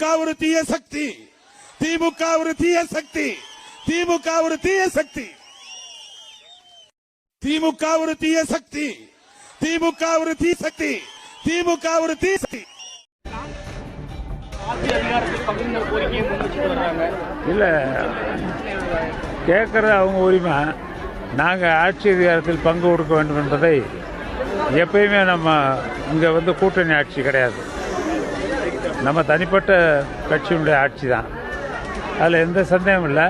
திமுக ஒரு தீய சக்தி. திமுக ஒரு தீய சக்தி. திமுக ஒரு தீய சக்தி. திமுக ஒரு தீய சக்தி. திமுக ஒரு தீய சக்தி. திமுக ஒரு தீய சக்தி. இல்லை கேட்குறது அவங்க உரிமை. நாங்கள் ஆட்சி அதிகாரத்தில் பங்கு கொடுக்க வேண்டும் என்பதை எப்பயுமே நம்ம இங்கே வந்து கூட்டணி ஆட்சி கிடையாது. நம்ம தனிப்பட்ட கட்சியினுடைய ஆட்சி தான். அதில் எந்த சந்தேகமும் இல்லை.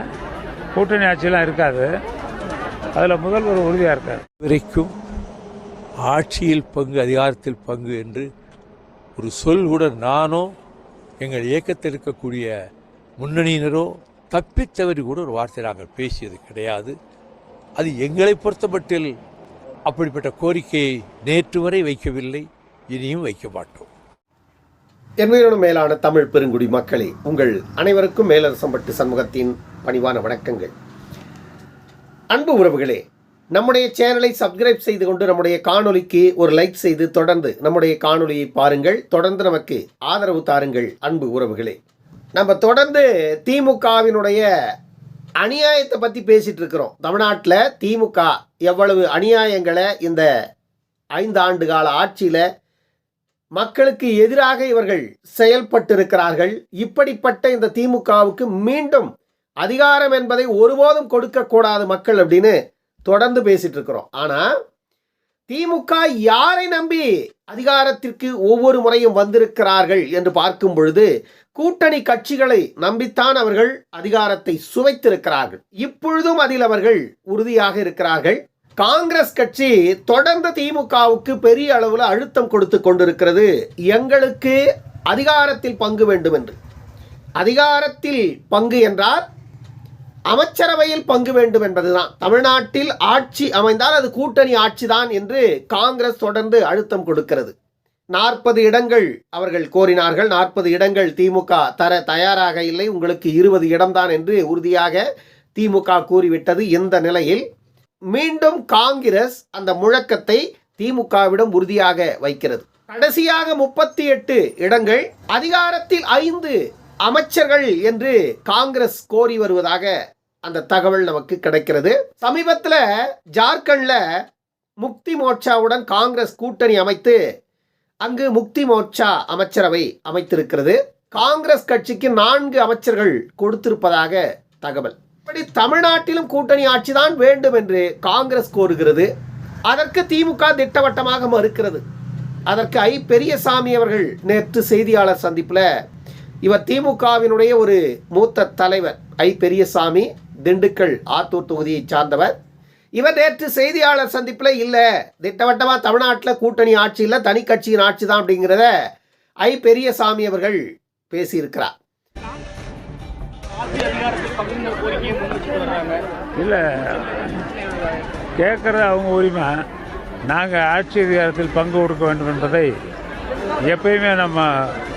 கூட்டணி ஆட்சியெலாம் இருக்காது. அதில் முதல்வர் உறுதியாக இருக்கார். வரைக்கும் ஆட்சியில் பங்கு அதிகாரத்தில் பங்கு என்று ஒரு சொல் கூட நானோ எங்கள் இயக்கத்தில் இருக்கக்கூடிய முன்னணியினரோ தப்பித்தவறி கூட ஒரு வார்த்தை நாங்கள் பேசியது கிடையாது. அது எங்களை பொறுத்தமட்டில் அப்படிப்பட்ட கோரிக்கையை நேற்று வரை வைக்கவில்லை. இனியும் வைக்க மாட்டோம். என்மையோடு மேலான தமிழ் பெருங்குடி மக்களே உங்கள் அனைவருக்கும் மேலரசம்பட்டு சண்முகத்தின் பணிவான வணக்கங்கள். அன்பு உறவுகளே நம்முடைய சேனலை சப்ஸ்கிரைப் செய்து கொண்டு நம்முடைய காணொலிக்கு ஒரு லைக் செய்து தொடர்ந்து நம்முடைய காணொலியை பாருங்கள். தொடர்ந்து நமக்கு ஆதரவு தாருங்கள் அன்பு உறவுகளே. நம்ம தொடர்ந்து திமுகவினுடைய அநியாயத்தை பற்றி பேசிகிட்டு இருக்கிறோம். தமிழ்நாட்டில் திமுக எவ்வளவு அநியாயங்களை இந்த ஐந்து ஆண்டு கால ஆட்சியில் மக்களுக்கு எதிராக இவர்கள் செயல்பட்டிருக்கிறார்கள். இப்படிப்பட்ட இந்த திமுகவுக்கு மீண்டும் அதிகாரம் என்பதை ஒருபோதும் கொடுக்கக்கூடாது மக்கள் அப்படின்னு தொடர்ந்து பேசிட்டு இருக்கிறோம் ஆனால் திமுக யாரை நம்பி அதிகாரத்திற்கு ஒவ்வொரு முறையும் வந்திருக்கிறார்கள் என்று பார்க்கும் பொழுது கூட்டணி கட்சிகளை நம்பித்தான் அவர்கள் அதிகாரத்தை சுவைத்திருக்கிறார்கள். இப்பொழுதும் அதில் அவர்கள் உறுதியாக இருக்கிறார்கள். காங்கிரஸ் கட்சி தொடர்ந்து திமுகவுக்கு பெரிய அளவில் அழுத்தம் கொடுத்து கொண்டிருக்கிறது. எங்களுக்கு அதிகாரத்தில் பங்கு வேண்டும் என்று அதிகாரத்தில் பங்கு என்றால் அமைச்சரவையில் பங்கு வேண்டும் என்பதுதான். தமிழ்நாட்டில் ஆட்சி அமைந்தால் அது கூட்டணி ஆட்சிதான் என்று காங்கிரஸ் தொடர்ந்து அழுத்தம் கொடுக்கிறது. நாற்பது இடங்கள் அவர்கள் கோரினார்கள். நாற்பது இடங்கள் திமுக தர தயாராக இல்லை. உங்களுக்கு இருபது இடம்தான் என்று உறுதியாக திமுக கூறிவிட்டது. இந்த நிலையில் மீண்டும் காங்கிரஸ் அந்த முழக்கத்தை திமுகவிடம் உறுதியாக வைக்கிறது. கடைசியாக முப்பத்தி எட்டு இடங்கள் அதிகாரத்தில் ஐந்து அமைச்சர்கள் என்று காங்கிரஸ் கோரி வருவதாக அந்த தகவல் நமக்கு கிடைக்கிறது. சமீபத்தில் ஜார்க்கண்ட்ல முக்தி மோர்ச்சாவுடன் காங்கிரஸ் கூட்டணி அமைத்து அங்கு முக்தி மோர்ச்சா அமைச்சரவை அமைத்திருக்கிறது. காங்கிரஸ் கட்சிக்கு நான்கு அமைச்சர்கள் கொடுத்திருப்பதாக தகவல். இப்படி தமிழ்நாட்டிலும் கூட்டணி ஆட்சிதான் வேண்டும் என்று காங்கிரஸ் கோருகிறது. அதற்கு திமுக திட்டவட்டமாக மறுக்கிறது. அதற்கு ஐ பெரியசாமி அவர்கள் நேற்று செய்தியாளர் சந்திப்பில் இவர் திமுகவினுடைய ஒரு மூத்த தலைவர் ஐ பெரியசாமி திண்டுக்கல் ஆத்தூர் தொகுதியை சார்ந்தவர். இவர் நேற்று செய்தியாளர் சந்திப்பில் இல்லை திட்டவட்டமாக தமிழ்நாட்டில் கூட்டணி ஆட்சி இல்லை தனி கட்சியின் ஆட்சி தான் அப்படிங்கிறத ஐ பெரியசாமி அவர்கள் பேசியிருக்கிறார். இல்லை கேட்குறது அவங்க உரிமை. நாங்கள் ஆட்சி அதிகாரத்தில் பங்கு கொடுக்க வேண்டும் என்பதை எப்பயுமே நம்ம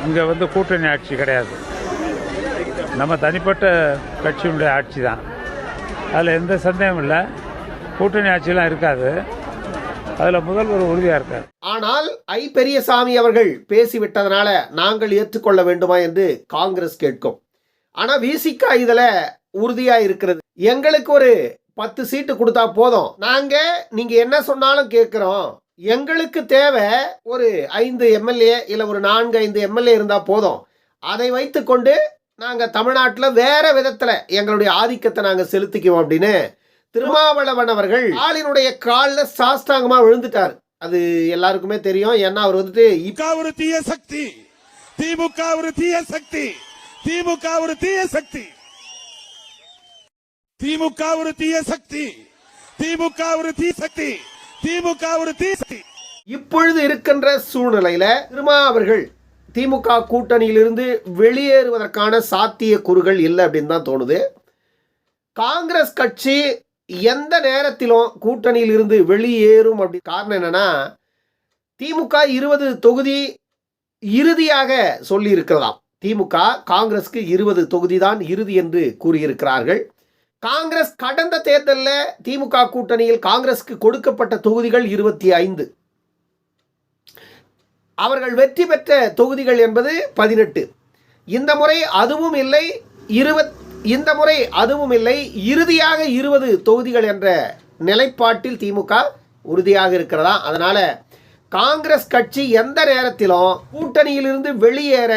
இங்கே வந்து கூட்டணி ஆட்சி கிடையாது. நம்ம தனிப்பட்ட கட்சியினுடைய ஆட்சி தான். அதில் எந்த சந்தேகமும் இல்லை. கூட்டணி ஆட்சியெலாம் இருக்காது. அதில் முதல்வர் உறுதியாக இருக்கார். ஆனால் ஐ பெரியசாமி அவர்கள் பேசிவிட்டதனால நாங்கள் ஏற்றுக்கொள்ள வேண்டுமா என்று காங்கிரஸ் கேட்கும். ஆனா விசிகா இதுல உறுதியா இருக்கிறது. எங்களுக்கு ஒரு பத்து சீட்டு கொடுத்தா போதும். நாங்க நீங்க என்ன சொன்னாலும் கேட்கிறோம். எங்களுக்கு தேவை ஒரு ஐந்து எம்எல்ஏ இல்ல ஒரு நான்கு ஐந்து எம்எல்ஏ இருந்தா போதும். அதை வைத்துக்கொண்டு நாங்க தமிழ்நாட்டில் வேற விதத்துல எங்களுடைய ஆதிக்கத்தை நாங்க செலுத்திக்குவோம் அப்படின்னு திருமாவளவன் அவர்கள் ஆளினுடைய காலில் சாஸ்தாங்கமா விழுந்துட்டார். அது எல்லாருக்குமே தெரியும். ஏன்னா அவர் வந்துட்டு ஒரு தீய சக்தி. திமுக ஒரு தீய சக்தி. திமுக ஒரு தீய சக்தி. திமுக ஒரு தீய சக்தி. திமுக ஒரு தீ சக்தி. திமுக ஒரு தீ சக்தி. இப்பொழுது இருக்கின்ற சூழ்நிலையில திருமா அவர்கள் திமுக கூட்டணியிலிருந்து வெளியேறுவதற்கான சாத்திய கூறுகள் இல்லை அப்படின்னு தான் தோணுது. காங்கிரஸ் கட்சி எந்த நேரத்திலும் கூட்டணியில் இருந்து வெளியேறும் அப்படி காரணம் என்னன்னா திமுக இருபது தொகுதி இறுதியாக சொல்லி இருக்கலாம் திமுக காங்கிரஸ்க்கு இருபது தொகுதி தான் இறுதி என்று கூறியிருக்கிறார்கள். காங்கிரஸ் கடந்த தேர்தலில் திமுக கூட்டணியில் காங்கிரஸ்க்கு கொடுக்கப்பட்ட தொகுதிகள் இருபத்தி ஐந்து. அவர்கள் வெற்றி பெற்ற தொகுதிகள் என்பது பதினெட்டு. இந்த முறை அதுவும் இல்லை இருபத் இந்த முறை அதுவும் இல்லை இறுதியாக இருபது தொகுதிகள் என்ற நிலைப்பாட்டில் திமுக உறுதியாக இருக்கிறதா? அதனால காங்கிரஸ் கட்சி எந்த நேரத்திலும் கூட்டணியிலிருந்து வெளியேற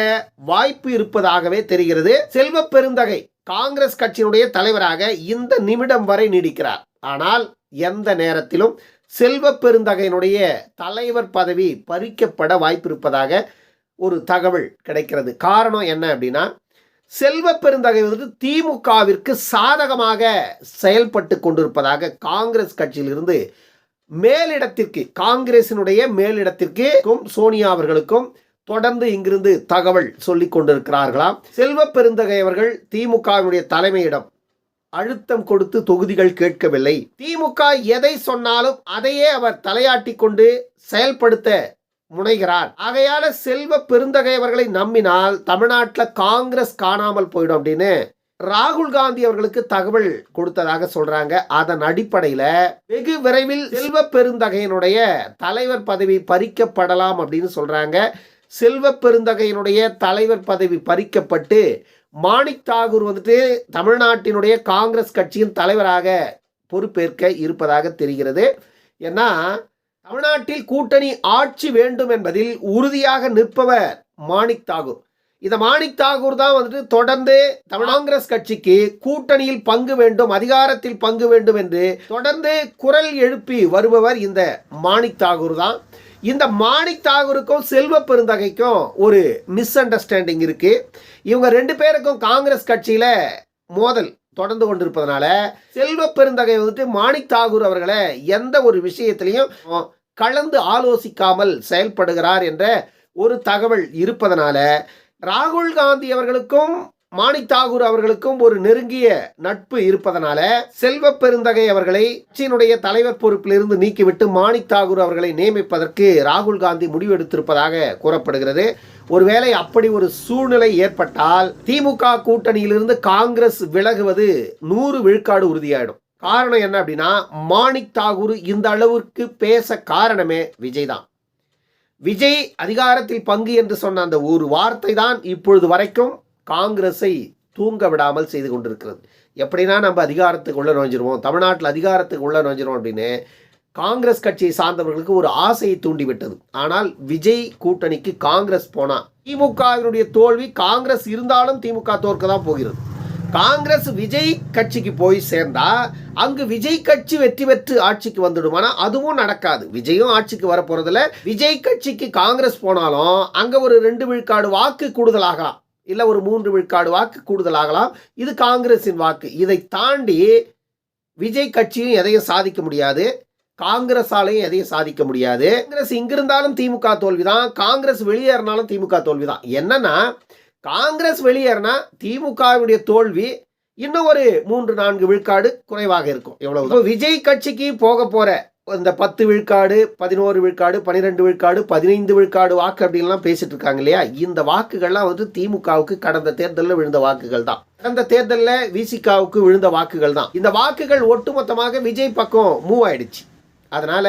வாய்ப்பு இருப்பதாகவே தெரிகிறது. செல்வ பெருந்தகை காங்கிரஸ் கட்சியினுடைய தலைவராக இந்த நிமிடம் வரை நீடிக்கிறார். ஆனால் எந்த நேரத்திலும் செல்வ பெருந்தகையினுடைய தலைவர் பதவி பறிக்கப்பட வாய்ப்பு இருப்பதாக ஒரு தகவல் கிடைக்கிறது. காரணம் என்ன அப்படின்னா செல்வ பெருந்தகை வந்து திமுகவிற்கு சாதகமாக செயல்பட்டு கொண்டிருப்பதாக காங்கிரஸ் கட்சியிலிருந்து மேலிடத்திற்கு காங்கிரசினுடைய மேலிடத்திற்கு சோனியா அவர்களுக்கும் தொடர்ந்து இங்கிருந்து தகவல் சொல்லிக் கொண்டிருக்கிறார்களாம் செல்வ பெருந்தகை அவர்கள் திமுகவினுடைய தலைமையிடம் அழுத்தம் கொடுத்து தொகுதிகள் கேட்கவில்லை. திமுக எதை சொன்னாலும் அதையே அவர் தலையாட்டி கொண்டு செயல்படுத்த முனைகிறார். ஆகையால செல்வ பெருந்தகை அவர்களை நம்பினால் தமிழ்நாட்டில் காங்கிரஸ் காணாமல் போயிடும் அப்படின்னு ராகுல் காந்தி அவர்களுக்கு தகவல் கொடுத்ததாக சொல்றாங்க. அதன் அடிப்படையில் வெகு விரைவில் செல்வ பெருந்தகையினுடைய தலைவர் பதவி பறிக்கப்படலாம் அப்படின்னு சொல்றாங்க. செல்வ பெருந்தகையினுடைய தலைவர் பதவி பறிக்கப்பட்டு மாணிக் தாகூர் வந்துட்டு தமிழ்நாட்டினுடைய காங்கிரஸ் கட்சியின் தலைவராக பொறுப்பேற்க இருப்பதாக தெரிகிறது. ஏன்னா தமிழ்நாட்டில் கூட்டணி ஆட்சி வேண்டும் என்பதில் உறுதியாக நிற்பவர் மாணிக் தாகூர். இதை மாணிக் தாகூர் தான் வந்துட்டு தொடர்ந்து தமிழ் காங்கிரஸ் கட்சிக்கு கூட்டணியில் பங்கு வேண்டும் அதிகாரத்தில் பங்கு வேண்டும் என்று தொடர்ந்து குரல் எழுப்பி வருபவர் இந்த மாணிக் தாகூர் தான். இந்த மாணிக் தாகூருக்கும் செல்வ பெருந்தகைக்கும் ஒரு மிஸ் அண்டர்ஸ்டாண்டிங் இருக்கு. இவங்க ரெண்டு பேருக்கும் காங்கிரஸ் கட்சியில மோதல் தொடர்ந்து கொண்டிருப்பதனால செல்வ பெருந்தகை வந்துட்டு மாணிக் தாகூர் அவர்களை எந்த ஒரு விஷயத்திலையும் கலந்து ஆலோசிக்காமல் செயல்படுகிறார் என்ற ஒரு தகவல் இருப்பதனால ராகுல் காந்தி அவர்களுக்கும் மாணிக் தாகூர் அவர்களுக்கும் ஒரு நெருங்கிய நட்பு இருப்பதனால செல்வ பெருந்தகை அவர்களை கட்சியினுடைய தலைவர் பொறுப்பிலிருந்து நீக்கிவிட்டு மாணிக் தாகூர் அவர்களை நியமிப்பதற்கு ராகுல் காந்தி முடிவெடுத்திருப்பதாக கூறப்படுகிறது. ஒருவேளை அப்படி ஒரு சூழ்நிலை ஏற்பட்டால் திமுக கூட்டணியிலிருந்து காங்கிரஸ் விலகுவது நூறு விழுக்காடு உறுதியாயிடும். காரணம் என்ன அப்படின்னா மாணிக் தாகூர் இந்த அளவிற்கு பேச காரணமே விஜய் தான் விஜய் அதிகாரத்தில் பங்கு என்று சொன்ன அந்த ஒரு வார்த்தை தான் இப்பொழுது வரைக்கும் காங்கிரஸை தூங்க விடாமல் செய்து கொண்டிருக்கிறது. எப்படின்னா நம்ம அதிகாரத்துக்கு உள்ள நுழைஞ்சிருவோம். தமிழ்நாட்டில் அதிகாரத்துக்கு உள்ள நுழைஞ்சிருவோம் அப்படின்னு காங்கிரஸ் கட்சியை சார்ந்தவர்களுக்கு ஒரு ஆசையை தூண்டிவிட்டது. ஆனால் விஜய் கூட்டணிக்கு காங்கிரஸ் போனா திமுகவினுடைய தோல்வி காங்கிரஸ் இருந்தாலும் திமுக தோற்க தான் போகிறது. காங்கிரஸ் விஜய் கட்சிக்கு போய் சேர்ந்தா அங்கு விஜய் கட்சி வெற்றி பெற்று ஆட்சிக்கு வந்துடுமானா? அதுவும் நடக்காது. விஜயும் ஆட்சிக்கு வர விஜய் கட்சிக்கு காங்கிரஸ் போனாலும் அங்க ஒரு ரெண்டு விழுக்காடு வாக்கு கூடுதலாகலாம். இல்ல ஒரு மூன்று விழுக்காடு வாக்கு கூடுதலாகலாம். இது காங்கிரஸின் வாக்கு. இதை தாண்டி விஜய் கட்சியும் எதையும் சாதிக்க முடியாது. காங்கிரஸாலையும் எதையும் சாதிக்க முடியாது. காங்கிரஸ் இங்கிருந்தாலும் திமுக தோல்விதான். காங்கிரஸ் வெளியேறினாலும் திமுக தோல்விதான். என்னன்னா காங்கிரஸ் வெளியேறினா திமுகவுடைய தோல்வி இன்னும் ஒரு மூன்று நான்கு விழுக்காடு குறைவாக இருக்கும். எவ்வளவு விஜய் கட்சிக்கு போக போற இந்த பத்து விழுக்காடு பதினோரு விழுக்காடு பன்னிரெண்டு விழுக்காடு பதினைந்து விழுக்காடு வாக்கு அப்படின்லாம் பேசிட்டு இருக்காங்க இல்லையா? இந்த வாக்குகள்லாம் வந்து திமுகவுக்கு கடந்த தேர்தலில் விழுந்த வாக்குகள் தான். கடந்த தேர்தலில் விசிகாவுக்கு விழுந்த வாக்குகள் தான். இந்த வாக்குகள் ஒட்டுமொத்தமாக விஜய் பக்கம் மூவ் ஆயிடுச்சு. அதனால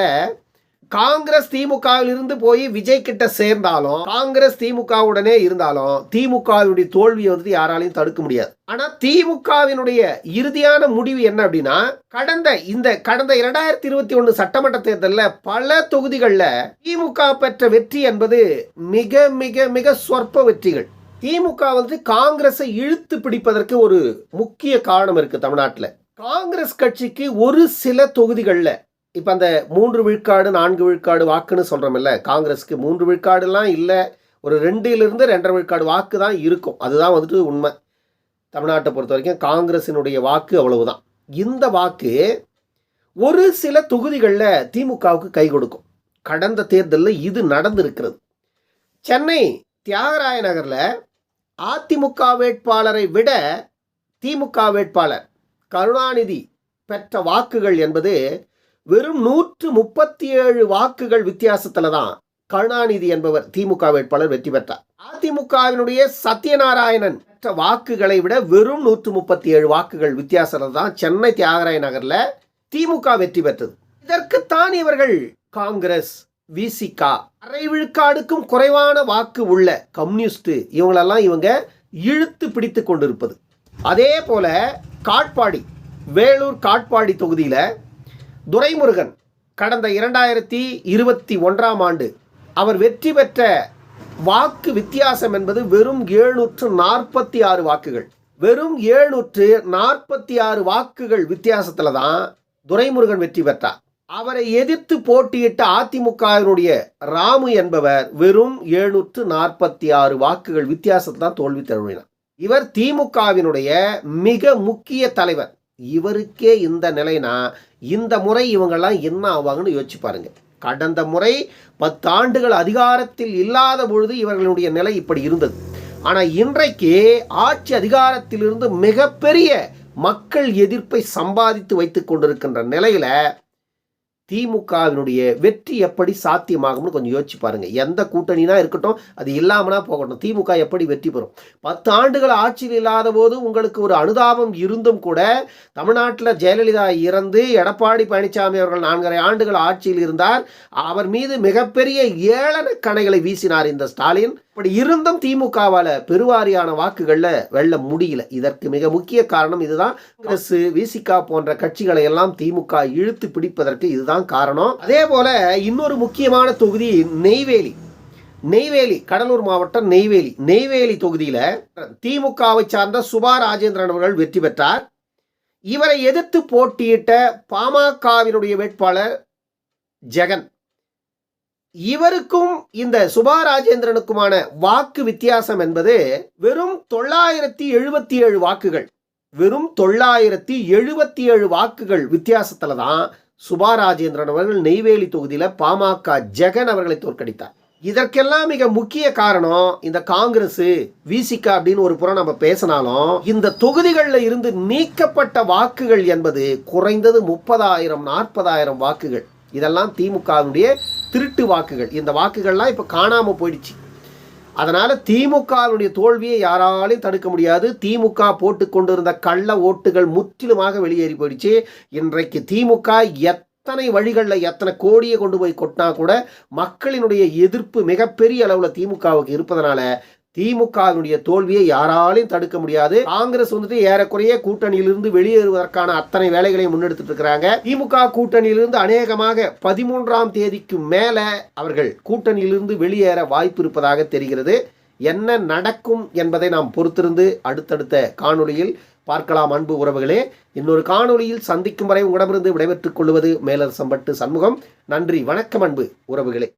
காங்கிரஸ் திமுகவிலிருந்து போய் விஜய் கிட்ட சேர்ந்தாலும் காங்கிரஸ் திமுகவுடனே இருந்தாலும் திமுகவினுடைய தோல்வியை வந்து யாராலையும் தடுக்க முடியாது. ஆனா திமுகவினுடைய இறுதியான முடிவு என்ன அப்படின்னா கடந்த இந்த கடந்த இரண்டாயிரத்தி இருபத்தி ஒன்று சட்டமன்ற தேர்தலில் பல தொகுதிகளில் திமுக பெற்ற வெற்றி என்பது மிக மிக மிக சொற்ப வெற்றிகள். திமுக வந்து காங்கிரஸை இழுத்து பிடிப்பதற்கு ஒரு முக்கிய காரணம் இருக்கு தமிழ்நாட்டில். காங்கிரஸ் கட்சிக்கு ஒரு சில தொகுதிகளில் இப்போ அந்த மூன்று விழுக்காடு நான்கு விழுக்காடு வாக்குன்னு சொல்கிறோமில்ல காங்கிரஸுக்கு மூன்று விழுக்காடுலாம் இல்லை ஒரு ரெண்டிலிருந்து ரெண்டரை விழுக்காடு வாக்கு தான் இருக்கும். அதுதான் வந்துட்டு உண்மை. தமிழ்நாட்டை பொறுத்த வரைக்கும் காங்கிரஸினுடைய வாக்கு அவ்வளவுதான். இந்த வாக்கு ஒரு சில தொகுதிகளில் திமுகவுக்கு கை கொடுக்கும். கடந்த தேர்தலில் இது நடந்திருக்கிறது. சென்னை தியாகராய நகரில் அதிமுக வேட்பாளரை விட திமுக வேட்பாளர் கருணாநிதி பெற்ற வாக்குகள் என்பது வெறும் நூற்று முப்பத்தி ஏழு வாக்குகள் வித்தியாசத்துல தான் கருணாநிதி என்பவர் திமுக வேட்பாளர் வெற்றி பெற்றார். அதிமுகவினுடைய சத்யநாராயணன் பெற்ற வாக்குகளை விட வெறும் நூற்று முப்பத்தி ஏழு வாக்குகள் வித்தியாசத்துல தான் சென்னை தியாகராய நகர்ல திமுக வெற்றி பெற்றது. இதற்குத்தான் இவர்கள் காங்கிரஸ் விசிகா அரை விழுக்காடுக்கும் குறைவான வாக்கு உள்ள கம்யூனிஸ்ட் இவங்களெல்லாம் இவங்க இழுத்து பிடித்து கொண்டிருப்பது. அதே போல காட்பாடி வேலூர் காட்பாடி தொகுதியில் துரைமுருகன் கடந்த இரண்டாயிரத்தி இருபத்தி ஒன்றாம் ஆண்டு அவர் வெற்றி பெற்ற வாக்கு வித்தியாசம் என்பது வெறும் ஏழ்நூற்று நாற்பத்தி ஆறு வாக்குகள். வெறும் ஏழ்நூற்று நாற்பத்தி ஆறு வாக்குகள் வித்தியாசத்தில் தான் துரைமுருகன் வெற்றி பெற்றார். அவரை எதிர்த்து போட்டியிட்ட அதிமுகவினுடைய ராமு என்பவர் வெறும் எழுநூற்று நாற்பத்தி ஆறு வாக்குகள் வித்தியாசத்தை தான் தோல்வி தழுவினார். இவர் திமுகவினுடைய மிக முக்கிய தலைவர். இவருக்கே இந்த நிலைனா இந்த முறை இவங்கெல்லாம் என்ன ஆவாங்கன்னு யோசிச்சு பாருங்க. கடந்த முறை பத்து ஆண்டுகள் அதிகாரத்தில் இல்லாத பொழுது இவர்களுடைய நிலை இப்படி இருந்தது. ஆனால் இன்றைக்கு ஆட்சி அதிகாரத்திலிருந்து மிகப்பெரிய மக்கள் எதிர்ப்பை சம்பாதித்து வைத்துக் கொண்டிருக்கின்ற நிலையில திமுகவினுடைய வெற்றி எப்படி சாத்தியமாகும்னு கொஞ்சம் யோசிச்சு பாருங்கள் எந்த கூட்டணினா இருக்கட்டும் அது இல்லாமனா போகட்டும். திமுக எப்படி வெற்றி பெறும்? பத்து ஆண்டுகள் ஆட்சியில் இல்லாத போது உங்களுக்கு ஒரு அனுதாபம் இருந்தும் கூட தமிழ்நாட்டில் ஜெயலலிதா இறந்து எடப்பாடி பழனிசாமி அவர்கள் நான்கரை ஆண்டுகள் ஆட்சியில் இருந்தார். அவர் மீது மிகப்பெரிய ஏளன கணைகளை வீசினார் இந்த ஸ்டாலின். இப்படி இருந்தும் திமுகவால் பெருவாரியான வாக்குகளில் வெல்ல முடியல. இதற்கு மிக முக்கிய காரணம் இதுதான். காங்கிரஸ் விசிகா போன்ற கட்சிகளை எல்லாம் திமுக இழுத்து பிடிப்பதற்கு இதுதான் காரணம். அதே போல இன்னொரு முக்கியமான தொகுதி நெய்வேலி. நெய்வேலி கடலூர் மாவட்டம் நெய்வேலி. நெய்வேலி தொகுதியில் திமுகவை சார்ந்த சுபா ராஜேந்திரன் அவர்கள் வெற்றி பெற்றார். இவரை எதிர்த்து போட்டியிட்ட பாமகவினுடைய வேட்பாளர் ஜெகன். இவருக்கும் இந்த சுபா ராஜேந்திரனுக்குமான வாக்கு வித்தியாசம் என்பது வெறும் தொள்ளாயிரத்தி எழுபத்தி ஏழு வாக்குகள். வெறும் தொள்ளாயிரத்தி எழுபத்தி ஏழு வாக்குகள் வித்தியாசத்துல தான் சுபா ராஜேந்திரன் அவர்கள் நெய்வேலி தொகுதியில் பாமக ஜெகன் அவர்களை தோற்கடித்தார். இதற்கெல்லாம் மிக முக்கிய காரணம் இந்த காங்கிரஸ் விசிகா அப்படின்னு ஒரு புறம் நம்ம பேசினாலும் இந்த தொகுதிகளில் இருந்து நீக்கப்பட்ட வாக்குகள் என்பது குறைந்தது முப்பதாயிரம் நாற்பதாயிரம் வாக்குகள். இதெல்லாம் திமுகவினுடைய திருட்டு வாக்குகள். இந்த வாக்குகள்லாம் இப்போ காணாமல் போயிடுச்சு. அதனால் திமுகவினுடைய தோல்வியை யாராலையும் தடுக்க முடியாது. திமுக போட்டு கொண்டிருந்த கள்ள ஓட்டுகள் முற்றிலுமாக வெளியேறி போயிடுச்சு. இன்றைக்கு திமுக எத்தனை வழிகளில் எத்தனை கோடியை கொண்டு போய் கொட்டினா கூட மக்களினுடைய எதிர்ப்பு மிகப்பெரிய அளவில் திமுகவுக்கு இருப்பதனால திமுகவினுடைய தோல்வியை யாராலையும் தடுக்க முடியாது. காங்கிரஸ் வந்துட்டு ஏறக்குறைய கூட்டணியிலிருந்து வெளியேறுவதற்கான அத்தனை வேலைகளையும் முன்னெடுத்துட்டு இருக்கிறாங்க. திமுக கூட்டணியிலிருந்து அநேகமாக பதிமூன்றாம் தேதிக்கு மேல அவர்கள் கூட்டணியிலிருந்து வெளியேற வாய்ப்பு இருப்பதாக தெரிகிறது. என்ன நடக்கும் என்பதை நாம் பொறுத்திருந்து அடுத்தடுத்த காணொளியில் பார்க்கலாம் அன்பு உறவுகளே. இன்னொரு காணொளியில் சந்திக்கும் வரை உங்களிடமிருந்து விடைபெற்றுக் கொள்வது மேலரசம்பட்டு சண்முகம். நன்றி வணக்கம் அன்பு உறவுகளே.